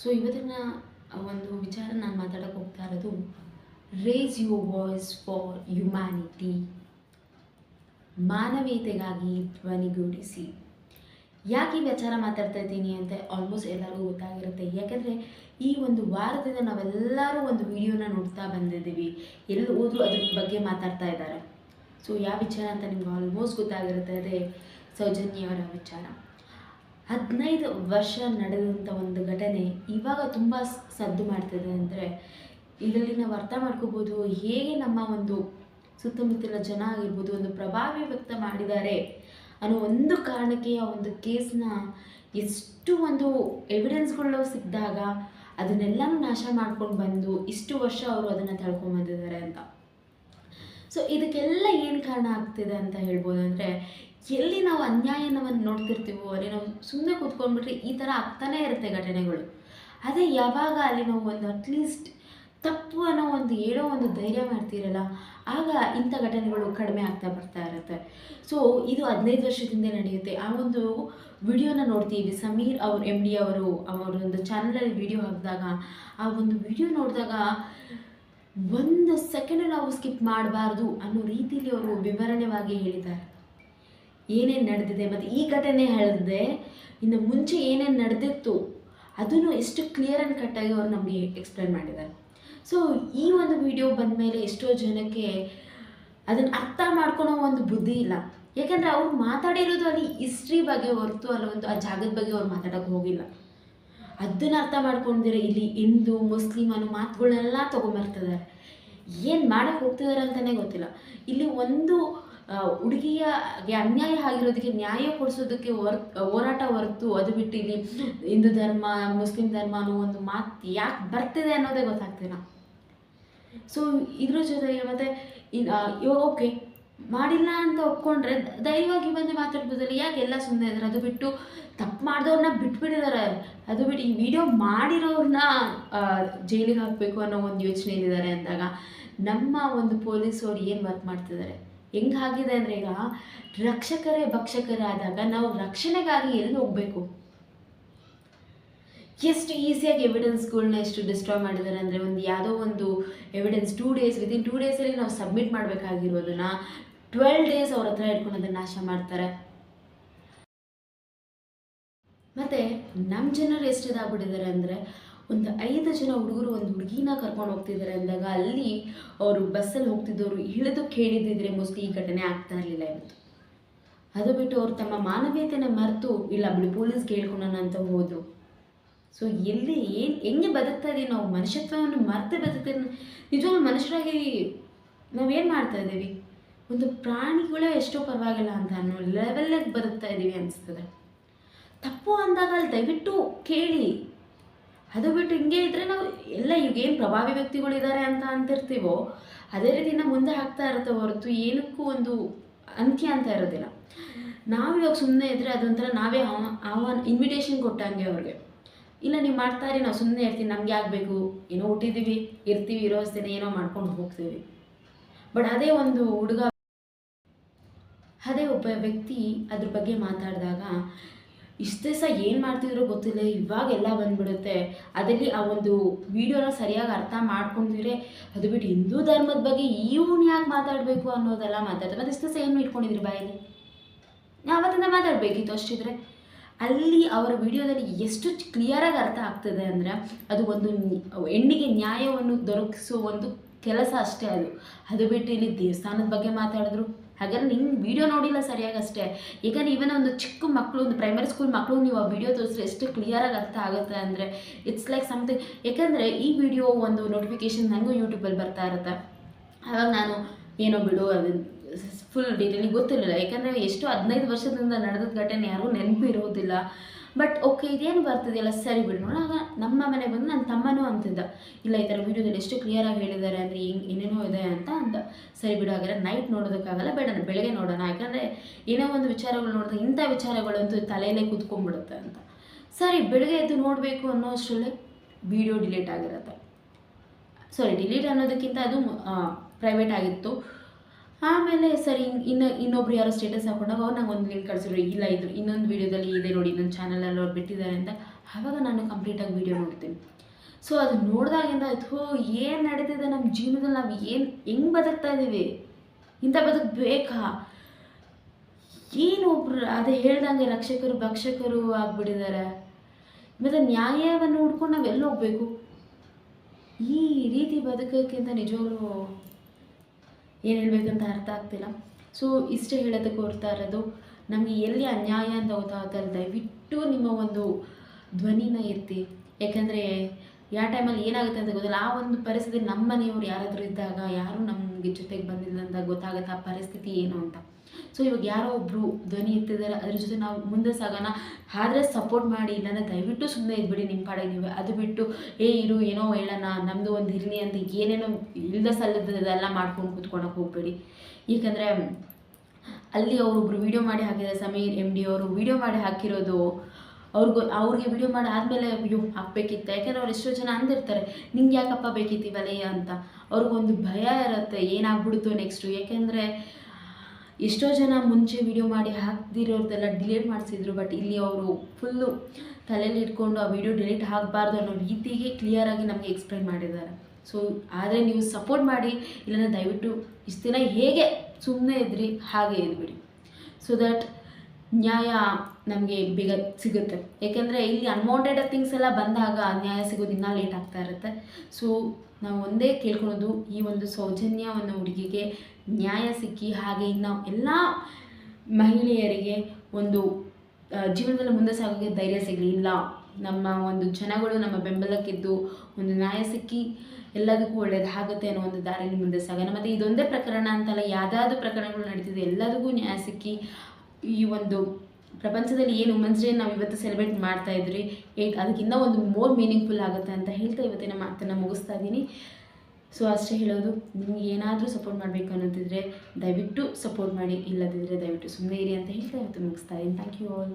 So ಇವತ್ತಿನ ಒಂದು ವಿಚಾರ ನಾನು ಮಾತಾಡೋಕೆ ಹೋಗ್ತಾ ಇರೋದು raise your voice for humanity ಮಾನವೀಯತೆಗಾಗಿ ಧ್ವನಿಗೂಡಿಸಿ ಯಾಕೆ ಈ ವಿಚಾರ ಮಾತಾಡ್ತಾ ಇದ್ದೀನಿ ಅಂತ ಆಲ್ಮೋಸ್ಟ್ ಎಲ್ಲರಿಗೂ ಗೊತ್ತಾಗಿರುತ್ತೆ. ಯಾಕೆಂದರೆ, ಈ ಒಂದು ವಾರದಿಂದ ನಾವೆಲ್ಲರೂ ಒಂದು ವಿಡಿಯೋನ ನೋಡ್ತಾ ಬಂದಿದ್ದೀವಿ. ಎಲ್ಲಿ ಹೋದರೂ ಅದ್ರ ಬಗ್ಗೆ ಮಾತಾಡ್ತಾ ಇದ್ದಾರೆ. ಸೊ ಯಾವ ವಿಚಾರ ಅಂತ ನಿಮ್ಗೆ ಆಲ್ಮೋಸ್ಟ್ ಗೊತ್ತಾಗಿರುತ್ತೆ ಅದೇ ಸೌಜನ್ಯವರ ವಿಚಾರ. ಹದಿನೈದು ವರ್ಷ ನಡೆದಂಥ ಒಂದು ಘಟನೆ ಇವಾಗ ತುಂಬ ಸದ್ದು ಮಾಡ್ತಿದೆ ಅಂದರೆ ಇದರಲ್ಲಿ ನಾವು ಅರ್ಥ ಮಾಡ್ಕೋಬೋದು ಹೇಗೆ ನಮ್ಮ ಒಂದು ಸುತ್ತಮುತ್ತಲ ಜನ ಆಗಿರ್ಬೋದು ಒಂದು ಪ್ರಭಾವಿ ವ್ಯಕ್ತ ಮಾಡಿದ್ದಾರೆ ಅನ್ನೋ ಒಂದು ಕಾರಣಕ್ಕೆ ಆ ಒಂದು ಕೇಸ್ನ ಎಷ್ಟು ಒಂದು ಎವಿಡೆನ್ಸ್ಗಳು ಸಿಕ್ಕಿದಾಗ ಅದನ್ನೆಲ್ಲನೂ ನಾಶ ಮಾಡ್ಕೊಂಡು ಬಂದು ಇಷ್ಟು ವರ್ಷ ಅವರು ಅದನ್ನು ತಳ್ಕೊಂಡ್ಬಂದಿದ್ದಾರೆ ಅಂತ. ಸೊ ಇದಕ್ಕೆಲ್ಲ ಏನು ಕಾರಣ ಆಗ್ತಿದೆ ಅಂತ ಹೇಳ್ಬೋದು ಅಂದರೆ ಎಲ್ಲಿ ನಾವು ಅನ್ಯಾಯನವನ್ನು ನೋಡ್ತಿರ್ತೀವೋ, ಅಲ್ಲಿ ನಾವು ಸುಮ್ಮನೆ ಕೂತ್ಕೊಂಡ್ಬಿಟ್ರೆ ಈ ಥರ ಆಗ್ತಾನೇ ಇರುತ್ತೆ ಘಟನೆಗಳು. ಅದೇ ಯಾವಾಗ ಅಲ್ಲಿ ನಾವು ಒಂದು ಅಟ್ಲೀಸ್ಟ್ ತಪ್ಪು ಅನ್ನೋ ಒಂದು ಹೇಳೋ ಒಂದು ಧೈರ್ಯ ಮಾಡ್ತೀರಲ್ಲ, ಆಗ ಇಂಥ ಘಟನೆಗಳು ಕಡಿಮೆ ಆಗ್ತಾ ಬರ್ತಾ ಇರುತ್ತೆ. ಸೊ ಇದು ಹದಿನೈದು ವರ್ಷದಿಂದ ನಡೆಯುತ್ತೆ. ಆ ಒಂದು ವಿಡಿಯೋನ ನೋಡ್ತೀವಿ. ಸಮೀರ್ ಅವ್ರು ಎಂ ಡಿ ಅವರು ಅವರೊಂದು ಚಾನಲಲ್ಲಿ ವಿಡಿಯೋ ಹಾಕಿದಾಗ, ಆ ಒಂದು ವಿಡಿಯೋ ನೋಡಿದಾಗ ಒಂದು ಸೆಕೆಂಡ್ ನಾವು ಸ್ಕಿಪ್ ಮಾಡಬಾರ್ದು ಅನ್ನೋ ರೀತಿಯಲ್ಲಿ ಅವರು ವಿವರಣೆವಾಗಿ ಹೇಳಿದ್ದಾರೆ. ಏನೇನು ನಡೆದಿದೆ ಮತ್ತು ಈ ಘಟನೆ ಹೇಳಿದೆ, ಇನ್ನು ಮುಂಚೆ ಏನೇನು ನಡೆದಿತ್ತು, ಅದನ್ನು ಎಷ್ಟು ಕ್ಲಿಯರ್ ಆ್ಯಂಡ್ ಕಟ್ಟಾಗಿ ಅವರು ನಮಗೆ ಎಕ್ಸ್ಪ್ಲೇನ್ ಮಾಡಿದ್ದಾರೆ. ಸೊ ಈ ಒಂದು ವಿಡಿಯೋ ಬಂದ ಮೇಲೆ ಎಷ್ಟೋ ಜನಕ್ಕೆ ಅದನ್ನು ಅರ್ಥ ಮಾಡ್ಕೊಳೋ ಒಂದು ಬುದ್ಧಿ ಇಲ್ಲ. ಯಾಕಂದರೆ ಅವ್ರು ಮಾತಾಡಿರೋದು ಅಲ್ಲಿ ಹಿಸ್ಟ್ರಿ ಬಗ್ಗೆ ಹೊರತು ಅಲ್ಲ ಒಂದು, ಆ ಜಾಗದ ಬಗ್ಗೆ ಅವ್ರು ಮಾತಾಡೋಕೆ ಹೋಗಿಲ್ಲ. ಅದನ್ನ ಅರ್ಥ ಮಾಡ್ಕೊಂಡಿದ್ರೆ ಇಲ್ಲಿ ಹಿಂದೂ ಮುಸ್ಲಿಮ್ ಅನ್ನೋ ಮಾತುಗಳನ್ನೆಲ್ಲ ತೊಗೊಂಬರ್ತಿದ್ದಾರೆ. ಏನು ಮಾಡಕ್ಕೆ ಹೋಗ್ತಿದ್ದಾರೆ ಅಂತಲೇ ಗೊತ್ತಿಲ್ಲ. ಇಲ್ಲಿ ಒಂದು ಹುಡುಗಿಯಗೆ ಅನ್ಯಾಯ ಆಗಿರೋದಕ್ಕೆ ನ್ಯಾಯ ಕೊಡಿಸೋದಕ್ಕೆ ಹೊರ, ಹೋರಾಟ ಹೊರತು ಅದು ಬಿಟ್ಟು ಇಲ್ಲಿ ಹಿಂದೂ ಧರ್ಮ, ಮುಸ್ಲಿಂ ಧರ್ಮ ಅನ್ನೋ ಒಂದು ಮಾತು ಯಾಕೆ ಬರ್ತಿದೆ ಅನ್ನೋದೇ ಗೊತ್ತಾಗ್ತಿಲ್ಲ. ಸೊ ಇದ್ರ ಜೊತೆಗೆ ಮತ್ತು ಇವಾಗ ಓಕೆ ಮಾಡಿಲ್ಲ ಅಂತ ಒಪ್ಕೊಂಡ್ರೆ ಧೈರ್ಯವಾಗಿ ಬಂದು ಮಾತಾಡ್ಬೋದಲ್ಲ. ಯಾಕೆ ಎಲ್ಲ ಸುಮ್ಮನೆ ಇದ್ದಾರೆ ಅದು ಬಿಟ್ಟು ತಪ್ಪು ಮಾಡಿದವ್ರನ್ನ ಬಿಟ್ಬಿಟ್ಟಿದ್ದಾರೆ ಅದು ಬಿಟ್ಟು ಈ ವಿಡಿಯೋ ಮಾಡಿರೋರನ್ನ ಜೈಲಿಗೆ ಹಾಕಬೇಕು ಅನ್ನೋ ಒಂದು ಯೋಚನೆ ಇದ್ದಿದ್ದಾರೆ ಅಂದಾಗ ನಮ್ಮ ಒಂದು ಪೊಲೀಸವ್ರು ಏನು ವರ್ಕ್ ಮಾಡ್ತಿದ್ದಾರೆ? ಹೆಂಗಾಗಿದೆ ಅಂದರೆ ಈಗ ರಕ್ಷಕರೇ ಭಕ್ಷಕರಾದಾಗ ನಾವು ರಕ್ಷಣೆಗಾಗಿ ಎಲ್ಲಿ ಹೋಗಬೇಕು? ಎಷ್ಟು ಈಸಿಯಾಗಿ ಎವಿಡೆನ್ಸ್ಗಳನ್ನ ಎಷ್ಟು ಡಿಸ್ಟ್ರಾಯ್ ಮಾಡಿದ್ದಾರೆ ಅಂದರೆ ಒಂದು ಯಾವುದೋ ಒಂದು evidence two days within two ಡೇಸಲ್ಲಿ ನಾವು ಸಬ್ಮಿಟ್ ಮಾಡಬೇಕಾಗಿರೋದನ್ನ ಟ್ವೆಲ್ ಡೇಸ್ ಅವ್ರ ಹತ್ರ ಇಟ್ಕೊಂಡು ಅದನ್ನು ನಾಶ ಮಾಡ್ತಾರೆ. ಮತ್ತು ನಮ್ಮ ಜನರು ಎಷ್ಟು ಇದಾಗ್ಬಿಟ್ಟಿದ್ದಾರೆ ಅಂದರೆ ಒಂದು ಐದು ಜನ ಹುಡುಗರು ಒಂದು ಹುಡುಗಿನ ಕರ್ಕೊಂಡು ಹೋಗ್ತಿದ್ದಾರೆ ಅಂದಾಗ ಅಲ್ಲಿ ಅವರು ಬಸ್ಸಲ್ಲಿ ಹೋಗ್ತಿದ್ದವರು ಇಳಿದು ಕೇಳಿದ್ದಿದ್ರೆ ಮೋಸ್ಟ್ಲಿ ಈ ಘಟನೆ ಆಗ್ತಾ ಇರಲಿಲ್ಲ ಇವತ್ತು. ಅದು ಬಿಟ್ಟು ಅವರು ತಮ್ಮ ಮಾನವೀಯತೆನ ಮರೆತು, ಇಲ್ಲ ಬಿಡು, ಪೊಲೀಸ್ ಹೇಳ್ಕೊಳೋಣ ಅಂತ ಹೋದ್ರು. ಸೊ ಎಲ್ಲಿ ಏನು, ಹೆಂಗೆ ಬದುಕ್ತಾ ಇದೀವಿ ನಾವು? ಮನುಷ್ಯತ್ವವನ್ನು ಮರೆತು ಬದುಕ್ತೀವಿ ನಿಜವಾಗ್ಲೂ ಮನುಷ್ಯರಾಗಿ ನಾವೇನು ಮಾಡ್ತಾ ಇದ್ದೀವಿ? ಒಂದು ಪ್ರಾಣಿಗಳೇ ಎಷ್ಟೋ ಪರವಾಗಿಲ್ಲ ಅಂತ ಅನ್ನೋ ಲೆವೆಲ್ಲಾಗಿ ಬದುಕ್ತಾ ಇದ್ದೀವಿ ಅನಿಸ್ತದೆ. ತಪ್ಪು ಅಂದಾಗ ಅಲ್ಲಿ ದಯವಿಟ್ಟು ಕೇಳಿ. ಅದು ಬಿಟ್ಟು ಹಿಂಗೆ ಇದ್ದರೆ ನಾವು ಎಲ್ಲ ಈಗೇನು ಪ್ರಭಾವಿ ವ್ಯಕ್ತಿಗಳಿದ್ದಾರೆ ಅಂತ ಅಂತಿರ್ತೀವೋ, ಅದೇ ರೀತಿ ನಾವು ಮುಂದೆ ಆಗ್ತಾ ಇರುತ್ತೆ ಹೊರತು ಏನಕ್ಕೂ ಒಂದು ಅಂತ್ಯ ಅಂತ ಇರೋದಿಲ್ಲ. ನಾವು ಇವಾಗ ಸುಮ್ಮನೆ ಇದ್ದರೆ ಅದೊಂಥರ ನಾವೇ ಆಹ್ವಾ- ಆಹ್ವಾನ ಇನ್ವಿಟೇಷನ್ ಕೊಟ್ಟಂಗೆ ಅವ್ರಿಗೆ. ಇಲ್ಲ, ನೀವು ಮಾಡ್ತಾ ಇರಿ, ನಾವು ಸುಮ್ಮನೆ ಇರ್ತೀವಿ, ನಮ್ಗೆ ಆಗಬೇಕು ಏನೋ ಹುಟ್ಟಿದ್ದೀವಿ ಇರ್ತೀವಿ, ಇರೋ ದಿನ ಏನೋ ಮಾಡ್ಕೊಂಡು ಹೋಗ್ತೀವಿ. ಬಟ್ ಅದೇ ಒಂದು ಹುಡುಗ, ಅದೇ ಒಬ್ಬ ವ್ಯಕ್ತಿ ಅದ್ರ ಬಗ್ಗೆ ಮಾತಾಡಿದಾಗ ಇಷ್ಟು ಸಹ ಏನು ಮಾಡ್ತಿದ್ರು ಗೊತ್ತಿಲ್ಲ ಇವಾಗ ಎಲ್ಲ ಬಂದ್ಬಿಡುತ್ತೆ. ಅದರಲ್ಲಿ ಆ ಒಂದು ವಿಡಿಯೋನ ಸರಿಯಾಗಿ ಅರ್ಥ ಮಾಡ್ಕೊಂಡಿದ್ರೆ ಅದು ಬಿಟ್ಟು ಹಿಂದೂ ಧರ್ಮದ ಬಗ್ಗೆ ಇವನು ಯಾಕೆ ಮಾತಾಡಬೇಕು ಅನ್ನೋದೆಲ್ಲ ಮಾತಾಡ್ತಾರೆ. ಮತ್ತು ಇಷ್ಟು ಸಹ ಏನು ಇಟ್ಕೊಂಡಿದ್ರಿ ಬಾಯಲ್ಲಿ? ಯಾವತ್ತಿಂದ ಮಾತಾಡಬೇಕಿತ್ತು ಅಷ್ಟಿದ್ರೆ ಅಲ್ಲಿ ಅವರ ವಿಡಿಯೋದಲ್ಲಿ ಎಷ್ಟು ಕ್ಲಿಯರಾಗಿ ಅರ್ಥ ಆಗ್ತದೆ ಅಂದರೆ ಅದು ಒಂದು ಹೆಣ್ಣಿಗೆ ನ್ಯಾಯವನ್ನು ದೊರಕಿಸುವ ಒಂದು ಕೆಲಸ ಅಷ್ಟೇ ಅದು. ಅದು ಬಿಟ್ಟು ಇಲ್ಲಿ ದೇವಸ್ಥಾನದ ಬಗ್ಗೆ ಮಾತಾಡಿದ್ರು. ಹಾಗಾದ್ರೆ ನಿಂಗೆ ವೀಡಿಯೋ ನೋಡಿಲ್ಲ ಸರಿಯಾಗಿ ಅಷ್ಟೇ. ಯಾಕಂದ್ರೆ ಇವನ್ ಒಂದು ಚಿಕ್ಕ ಮಕ್ಕಳು ಒಂದು ಪ್ರೈಮರಿ ಸ್ಕೂಲ್ ಮಕ್ಕಳು ನೀವು ಆ ವಿಡಿಯೋ ತೋರಿಸಿದ್ರೆ ಎಷ್ಟು ಕ್ಲಿಯರಾಗಿ ಅರ್ಥ ಆಗುತ್ತೆ ಅಂದರೆ ಇಟ್ಸ್ ಲೈಕ್ ಸಮಥಿಂಗ್ ಯಾಕಂದರೆ ಈ ವಿಡಿಯೋ ಒಂದು ನೋಟಿಫಿಕೇಶನ್ ನನಗೂ ಯೂಟ್ಯೂಬಲ್ಲಿ ಬರ್ತಾ ಇರುತ್ತೆ. ಆವಾಗ ನಾನು ಏನೋ ಬಿಡು, ಅದು ಫುಲ್ ಡೀಟೇಲಿಗೆ ಗೊತ್ತಿರಲಿಲ್ಲ. ಯಾಕಂದರೆ ಎಷ್ಟು ಹದಿನೈದು ವರ್ಷದಿಂದ ನಡೆದ ಘಟನೆ ಯಾರಿಗೂ ನೆನಪು ಇರೋದಿಲ್ಲ. ಬಟ್ ಓಕೆ ಇದೇನು ಬರ್ತಿದೆಯಲ್ಲ ಸರಿ ಬಿಡು. ನೋಡ ನಮ್ಮ ಮನೆಗೆ ಬಂದು ನನ್ನ ತಮ್ಮನೂ ಅಂತಿದ್ದ. ಇಲ್ಲ, ಈ ಥರ ವೀಡಿಯೋದಲ್ಲಿ ಎಷ್ಟು ಕ್ಲಿಯರಾಗಿ ಹೇಳಿದ್ದಾರೆ ಅಂದರೆ ಹಿಂಗೆ, ಏನೇನೋ ಇದೆ ಅಂತ ಅಂದ. ಸರಿ ಬಿಡು, ಹಾಗಾದ್ರೆ ನೈಟ್ ನೋಡೋದಕ್ಕಾಗಲ್ಲ, ಬೇಡ ಬೆಳಗ್ಗೆ ನೋಡೋಣ. ಯಾಕಂದರೆ ಏನೋ ಒಂದು ವಿಚಾರಗಳು ನೋಡಿದ್ರೆ ಇಂಥ ವಿಚಾರಗಳಂತೂ ತಲೆಯಲ್ಲೇ ಕೂತ್ಕೊಂಡ್ಬಿಡುತ್ತೆ ಅಂತ. ಸರಿ, ಬೆಳಗ್ಗೆ ಎದ್ದು ನೋಡಬೇಕು ಅನ್ನೋ ಅಷ್ಟರಲ್ಲೇ ವಿಡಿಯೋ ಡಿಲೀಟ್ ಆಗಿರುತ್ತೆ. ಸಾರಿ ಡಿಲೀಟ್ ಅನ್ನೋದಕ್ಕಿಂತ ಅದು ಪ್ರೈವೇಟ್ ಆಗಿತ್ತು. ಆಮೇಲೆ ಸರಿ, ಇನ್- ಇನ್ನು ಇನ್ನೊಬ್ರು ಯಾರೋ ಸ್ಟೇಟಸ್ ಹಾಕೊಂಡಾಗ ಅವ್ರು ನಂಗೆ ಒಂದು ಲಿಂಕ್ ಕಳಿಸಿದ್ರು. ಇಲ್ಲ, ಇದು ಇನ್ನೊಂದು ವೀಡಿಯೋದಲ್ಲಿ ಇದೆ ನೋಡಿ ನನ್ನ ಚಾನಲಲ್ಲಿ ಅವ್ರು ಬಿಟ್ಟಿದ್ದಾರೆ ಅಂತ. ಆವಾಗ ನಾನು ಕಂಪ್ಲೀಟಾಗಿ ವೀಡಿಯೋ ನೋಡ್ತೀನಿ. ಸೊ ಅದು ನೋಡಿದಾಗಿಂದ ಥೋ ಏನು ನಡೀತಿದೆ ನಮ್ಮ ಜೀವನದಲ್ಲಿ? ನಾವು ಏನು, ಹೆಂಗೆ ಬದುಕ್ತಾ ಇದ್ದೀವಿ ಇಂಥ ಬದುಕು ಬೇಕಾ? ಏನು ಒಬ್ರು ಅದೇ ಹೇಳ್ದಂಗೆ ರಕ್ಷಕರು, ಭಕ್ಷಕರು ಆಗಿಬಿಟ್ಟಿದ್ದಾರೆ. ಮತ್ತು ನ್ಯಾಯವನ್ನು ಹುಡ್ಕೊಂಡು ನಾವು ಎಲ್ಲಿ ಹೋಗ್ಬೇಕು? ಈ ರೀತಿ ಬದುಕೋಕ್ಕಿಂತ ನಿಜವಾಗ್ಲೂ ಏನು ಹೇಳಬೇಕಂತ ಅರ್ಥ ಆಗ್ತಿಲ್ಲ. ಸೊ ಇಷ್ಟೇ ಹೇಳೋದಕ್ಕೆ ಹೊರ್ತಾ ಇರೋದು, ನಮಗೆ ಎಲ್ಲಿ ಅನ್ಯಾಯ ಅಂತ ಗೊತ್ತಾಗ್ತಾರೆ ದಯವಿಟ್ಟು ನಿಮ್ಮ ಒಂದು ಧ್ವನಿನ ಎತ್ತಿ. ಯಾಕಂದರೆ, ಯಾವ ಟೈಮಲ್ಲಿ ಏನಾಗುತ್ತೆ ಅಂತ ಗೊತ್ತಿಲ್ಲ. ಆ ಒಂದು ಪರಿಸ್ಥಿತಿ ನಮ್ಮ ಮನೆಯವರು ಯಾರಾದರೂ ಇದ್ದಾಗ, ಯಾರೂ ನಮಗೆ ಜೊತೆಗೆ ಬಂದಿಲ್ಲ ಅಂತ ಗೊತ್ತಾಗುತ್ತೆ ಆ ಪರಿಸ್ಥಿತಿ ಏನು ಅಂತ. ಸೊ ಇವಾಗ ಯಾರೋ ಒಬ್ಬರು ಧ್ವನಿ ಎತ್ತಿದ್ದಾರೆ, ಅದ್ರ ಜೊತೆ ನಾವು ಮುಂದೆ ಸಾಗೋಣ. ಆದರೆ ಸಪೋರ್ಟ್ ಮಾಡಿ, ಇಲ್ಲಾಂದರೆ ದಯವಿಟ್ಟು ಸುಮ್ಮನೆ ಇದ್ಬಿಡಿ ನಿಮ್ಮ ಪಾಡಿಗೆ ಅದು ಬಿಟ್ಟು, ಏ, ಇರು, ಏನೋ ಹೇಳೋಣ ನಮ್ಮದು ಒಂದು ಇರಲಿ ಅಂತ ಏನೇನೋ ಇಲ್ಲದ ಸಲ್ಲದೆಲ್ಲ ಮಾಡ್ಕೊಂಡು ಕೂತ್ಕೊಳಕ್ಕೆ ಹೋಗ್ಬೇಡಿ. ಏಕೆಂದರೆ ಅಲ್ಲಿ ಅವರೊಬ್ಬರು ವಿಡಿಯೋ ಮಾಡಿ ಹಾಕಿದ್ದಾರೆ ಸಮೀರ್ ಎಂ ಡಿ ಅವರು ವಿಡಿಯೋ ಮಾಡಿ ಹಾಕಿರೋದು ಅವ್ರಿಗೂ ಅವ್ರಿಗೆ ವಿಡಿಯೋ ಮಾಡಿ ಆದಮೇಲೆ ಅಯ್ಯೋ ಹಾಕ್ಬೇಕಿತ್ತು ಯಾಕೆಂದ್ರೆ ಅವ್ರು ಎಷ್ಟೋ ಜನ ಅಂದಿರ್ತಾರೆ, ನಿಂಗೆ ಯಾಕಪ್ಪ ಬೇಕಿತ್ತೀವಲಯ್ಯ ಅಂತ. ಅವ್ರಿಗೊಂದು ಭಯ ಇರುತ್ತೆ, ಏನಾಗ್ಬಿಡ್ತು ನೆಕ್ಸ್ಟು ಯಾಕೆಂದರೆ ಎಷ್ಟೋ ಜನ ಮುಂಚೆ ವಿಡಿಯೋ ಮಾಡಿ ಹಾಕ್ದಿರೋರ್ದೆಲ್ಲ ಡಿಲೀಟ್ ಮಾಡಿಸಿದ್ರು ಬಟ್ ಇಲ್ಲಿ ಅವರು ಫುಲ್ಲು ತಲೆಯಲ್ಲಿ ಇಟ್ಕೊಂಡು ಆ ವಿಡಿಯೋ ಡಿಲೀಟ್ ಆಗಬಾರ್ದು ಅನ್ನೋ ರೀತಿಗೆ ಕ್ಲಿಯರಾಗಿ ನಮಗೆ ಎಕ್ಸ್ಪ್ಲೈನ್ ಮಾಡಿದ್ದಾರೆ. ಸೊ ಆದರೆ ನೀವು ಸಪೋರ್ಟ್ ಮಾಡಿ, ಇಲ್ಲಾಂದ್ರೆ ದಯವಿಟ್ಟು ಇಷ್ಟು ದಿನ ಹೇಗೆ ಸುಮ್ಮನೆ ಇದ್ರಿ, ಹಾಗೆ ಇದ್ಬಿಡಿ ಸೊ ದಟ್ ನ್ಯಾಯ ನಮಗೆ ಬೇಗ ಸಿಗುತ್ತೆ. ಏಕೆಂದರೆ ಇಲ್ಲಿ ಅನ್ವಾಂಟೆಡ್ ಥಿಂಗ್ಸ್ ಎಲ್ಲ ಬಂದಾಗ ನ್ಯಾಯ ಸಿಗೋದು ಇನ್ನೂ ಲೇಟ್ ಆಗ್ತಾ ಇರುತ್ತೆ. ಸೊ ನಾವು ಒಂದೇ ಕೇಳ್ಕೊಳೋದು ಈ ಒಂದು ಸೌಜನ್ಯ ಒಂದು ಹುಡುಗಿಗೆ ನ್ಯಾಯ ಸಿಕ್ಕಿ ಹಾಗೆ ಇನ್ನು ಎಲ್ಲ ಮಹಿಳೆಯರಿಗೆ ಒಂದು ಜೀವನದಲ್ಲಿ ಮುಂದೆ ಸಾಗೋಕ್ಕೆ ಧೈರ್ಯ ಸಿಗಲಿ. ಇಲ್ಲ, ನಮ್ಮ ಒಂದು ಜನಗಳು ನಮ್ಮ ಬೆಂಬಲಕ್ಕಿದ್ದು ಒಂದು ನ್ಯಾಯ ಸಿಕ್ಕಿ ಎಲ್ಲದಕ್ಕೂ ಒಳ್ಳೆಯದಾಗುತ್ತೆ ಅನ್ನೋ ಒಂದು ದಾರಿಯಲ್ಲಿ ಮುಂದೆ ಸಾಗೋಣ ಮತ್ತು ಇದೊಂದೇ ಪ್ರಕರಣ ಅಂತಲ್ಲ, ಯಾವುದಾದ್ರು ಪ್ರಕರಣಗಳು ನಡೀತಿದೆ, ಎಲ್ಲದಕ್ಕೂ ನ್ಯಾಯ ಸಿಕ್ಕಿ ಈ ಒಂದು ಪ್ರಪಂಚದಲ್ಲಿ ಏನು ವುಮೆನ್ಸ್ ಡೇ ನಾವು ಇವತ್ತು ಸೆಲೆಬ್ರೇಟ್ ಮಾಡ್ತಾ ಇದ್ರಿ ಅದಕ್ಕಿಂತ ಒಂದು ಮೋರ್ ಮೀನಿಂಗ್ಫುಲ್ ಆಗುತ್ತೆ ಅಂತ ಹೇಳ್ತಾ ಇವತ್ತಿನ ಮಾತನ್ನು ಮುಗಿಸ್ತಾ ಇದ್ದೀನಿ ಸೊ ಅಷ್ಟೇ ಹೇಳೋದು, ನಿಮ್ಗೆ ಏನಾದರೂ ಸಪೋರ್ಟ್ ಮಾಡಬೇಕು ಅನ್ನೋದಿದ್ರೆ ದಯವಿಟ್ಟು ಸಪೋರ್ಟ್ ಮಾಡಿ ಇಲ್ಲದಿದ್ದರೆ ದಯವಿಟ್ಟು ಸುಮ್ಮನೆ ಇರಿ ಅಂತ ಹೇಳ್ತಾ ಇವತ್ತು ಮುಗಿಸ್ತಾ ಇದ್ದೀನಿ ಥ್ಯಾಂಕ್ ಯು ಆಲ್